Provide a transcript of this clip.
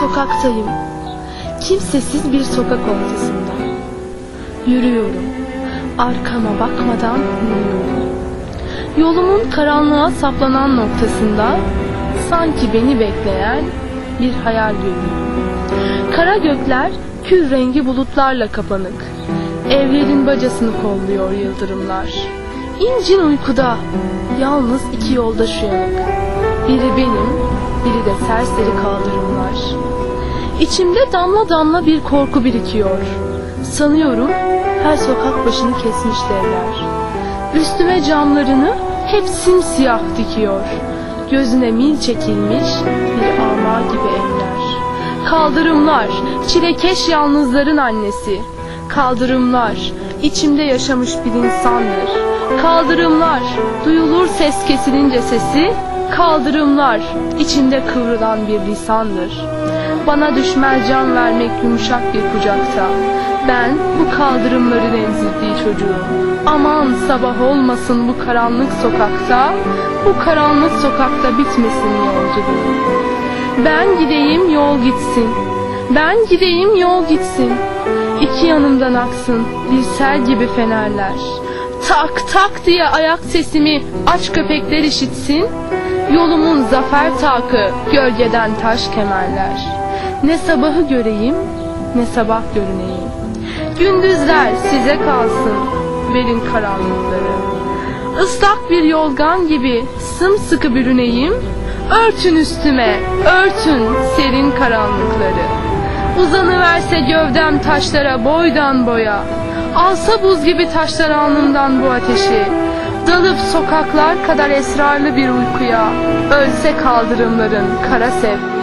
Sokaktayım. Kimsesiz bir sokak ortasında. Yürüyorum. Arkama bakmadan yürüyorum. Yolumun karanlığa saplanan noktasında sanki beni bekleyen bir hayal görüyorum. Kara gökler kül rengi bulutlarla kapanık. Evlerin bacasını kolluyor yıldırımlar. İncin uykuda yalnız iki yoldaş uyanık. Biri benim, biri de serseri kaldırımlar. İçimde damla damla bir korku birikiyor. Sanıyorum her sokak başını kesmiş devler. Üstüme camlarını hep simsiyah dikiyor. Gözüne mil çekilmiş bir ama gibi evler. Kaldırımlar, çilekeş yalnızların annesi. Kaldırımlar, içimde yaşamış bir insandır. Kaldırımlar, duyulur ses kesilince sesi. Kaldırımlar, içinde kıvrılan bir lisandır. Bana düşmez can vermek yumuşak bir kucakta. Ben bu kaldırımların emzirdiği çocuğum. Aman sabah olmasın bu karanlık sokakta. Bu karanlık sokakta bitmesin yolculuğum. Ben gideyim yol gitsin. Ben gideyim yol gitsin. İki yanımdan aksın bir sel gibi fenerler. Tak tak diye ayak sesimi aç köpekler işitsin. Yolumun zafer takı gölgeden taş kemerler. Ne sabahı göreyim ne sabah görüneyim. Gündüzler size kalsın verin karanlıkları. Islak bir yolgan gibi sımsıkı bürüneyim. Örtün üstüme, örtün serin karanlıkları. Uzanıverse gövdem taşlara boydan boya. Alsa buz gibi taşlar alnımdan bu ateşi. Dalıp sokaklar kadar esrarlı bir uykuya. Ölse kaldırımların kara sevgi.